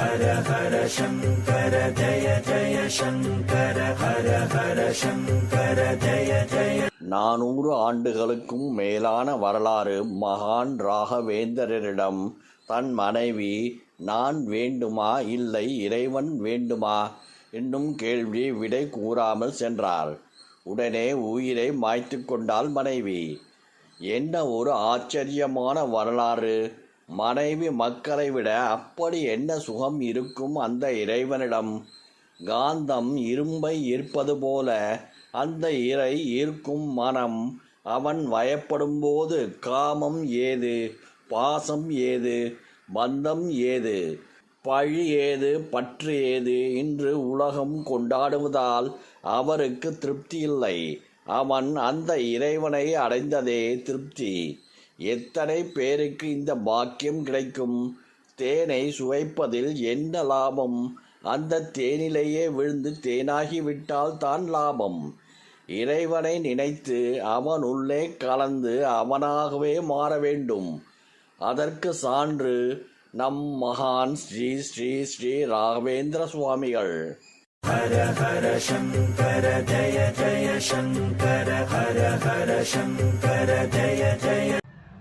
ஹர ஹர சங்கர ஜய ஜய சங்கர ஹர ஹர சங்கர ஜய ஜய. நானூறு ஆண்டுகளுக்கும் மேலான வரலாறு மகான் ராகவேந்தரிடம் தன் மனைவி நான் வேண்டுமா? இல்லை இறைவன் வேண்டுமா? என்னும் கேள்வி விடை கூறாமல் சென்றார் உடனே உயிரை மாய்த்து கொண்டாள் மனைவி. என்ன ஒரு ஆச்சரியமான வரலாறு! மனைவி மக்களை விட அப்படி என்ன சுகம் இருக்கும் அந்த இறைவனிடம்? காந்தம் இரும்பை ஈர்ப்பது போல அந்த இறை ஈர்க்கும் மனம் அவன் வயப்படும்போது காமம் ஏது பாசம் ஏது பந்தம் ஏது பழி ஏது பற்று ஏது இன்று உலகம் கொண்டாடுவதால் அவருக்கு திருப்தி இல்லை. அவன் அந்த இறைவனை அடைந்ததே திருப்தி. எத்தனை பேருக்கு இந்த பாக்கியம் கிடைக்கும்? தேனை சுவைப்பதில் என்ன லாபம்? அந்த தேனிலேயே விழுந்து தேனாகிவிட்டால் தான் லாபம். இறைவனை நினைத்து அவன் உள்ளே கலந்து அவனாகவே மாற வேண்டும். அதற்கு சான்று நம் மகான் ஸ்ரீ ஸ்ரீ ஸ்ரீ ராகவேந்திர சுவாமிகள். ஹர ஹர சங்கர ஜய ஜய சங்கர ஹர ஹர சங்கர ஜய ஜய